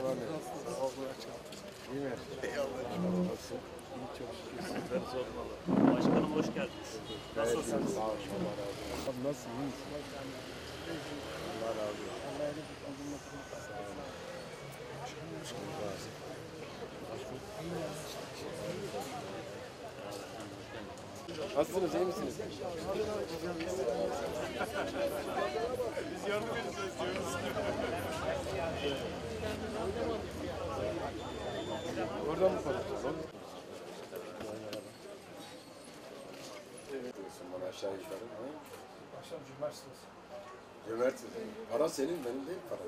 İyi mi? Eyvallah. Nasıl? İyi çok şükür. Sizleri sormalı. Başkanım hoş geldiniz. Nasılsınız? Sağ olun. Allah razı olsun. Abi nasıl? İyi misin? Allah razı olsun. Sağ olun. Allah razı olsun. Nasılsınız? iyi misiniz? Biz yardım edeceğiz diyoruz. Oradan mı konuşacağız? oğlum? Diyorsun bana aşağı yukarı. Ha? Akşam cumartesi. Cömertsin. Para senin, benim değil para.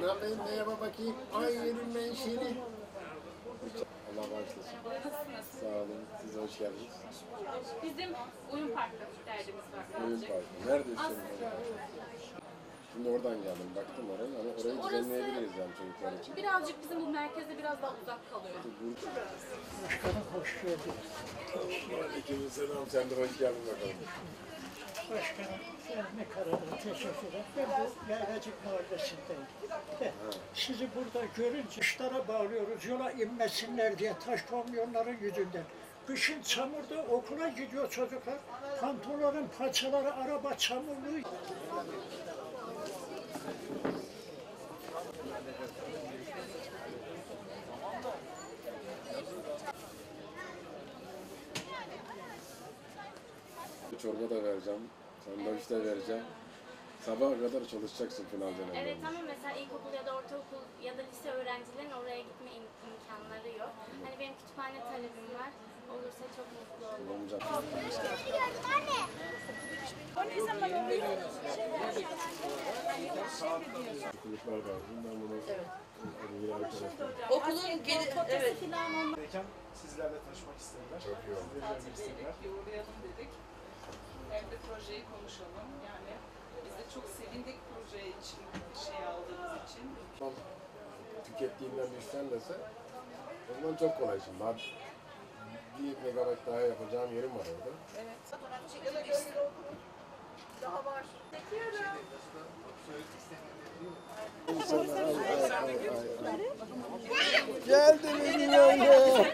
Ne yapayım, neye bakayım? Ay yerim ben seni. Allah bağışlasın. Sağ olun. Siz de hoş geldiniz. Bizim oyun parkı derdimiz var Oyun sadece. parkı. Neredesin? Şimdi oradan geldim. Baktım oraya. Hani orayı Orası- düzenleyebiliriz yani çocuklar için. Birazcık bizim bu merkeze biraz daha uzak kalıyor. Başkanım hoş geldin. Aleykümselam. Sen de hoş geldin bakalım. Başkanım ne kadar teşekkür ederim. Ben bu Yaylacık Mahallesi'ndeyim. De, sizi burada görünce kışlara bağlıyoruz yola inmesinler diye taş kamyonların yüzünden. Kışın çamurda okula gidiyor çocuklar. Pantolonun paçaları araba çamurlu. Çorba da vereceğim. Sandviç de vereceğim. Sabaha kadar çalışacaksın final döneminde. Evet ama mesela ilkokul ya da ortaokul ya da lise öğrencilerin oraya gitme im- imkanları yok. Hani benim kütüphane talebim var. Olursa çok mutlu olurum. Kulüpler lazım. Ben bunu arkadaşlar. Okulun geri, evet. Mekan sizlerle tanışmak istediler. Çok iyi oldu. İstediler. dedik, uğrayalım dedik. Hem de projeyi konuşalım. Yani biz de çok sevindik proje için, şey aldığımız için. Tam tükettiğinden düşsen dese o zaman çok kolay şimdi. Ben bir megabayt daha yapacağım yerim var orada. Geldi benim öyle.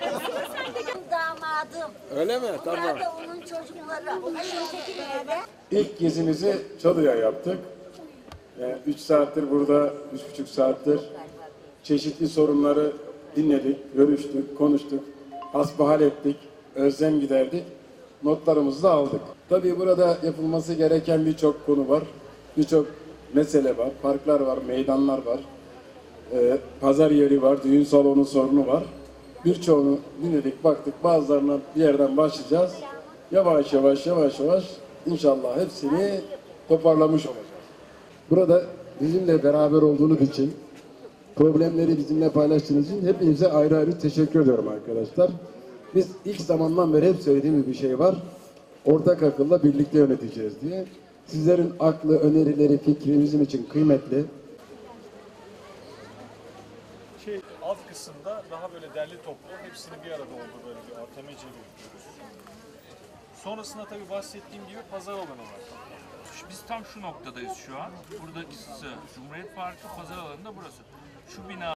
Damadım. Öyle mi? Tamam. Bunlar da onun çocukları. Onun öteki nerede? İlk gezimizi Çalı'ya yaptık. Yani üç saattir burada, üç buçuk saattir çeşitli sorunları dinledik, görüştük, konuştuk, hasbihal ettik, özlem giderdik, notlarımızı da aldık. Tabii burada yapılması gereken birçok konu var, birçok mesele var, parklar var, meydanlar var, Ee, pazar yeri var, düğün salonu sorunu var. Birçoğunu dinledik, baktık, bazılarına bir yerden başlayacağız. Yavaş yavaş, yavaş yavaş inşallah hepsini toparlamış olacağız. Burada bizimle beraber olduğunuz için, problemleri bizimle paylaştığınız için hepinize ayrı ayrı teşekkür ediyorum arkadaşlar. Biz ilk zamandan beri hep söylediğimiz bir şey var. Ortak akılla birlikte yöneteceğiz diye. Sizlerin aklı, önerileri, fikri bizim için kıymetli. şey alt kısımda daha böyle derli toplu hepsini bir arada oldu böyle bir ATMC yapıyoruz. Sonrasında tabii bahsettiğim gibi pazar alanı var. Biz tam şu noktadayız şu an. Buradaki Cumhuriyet Parkı pazar alanında burası. Şu bina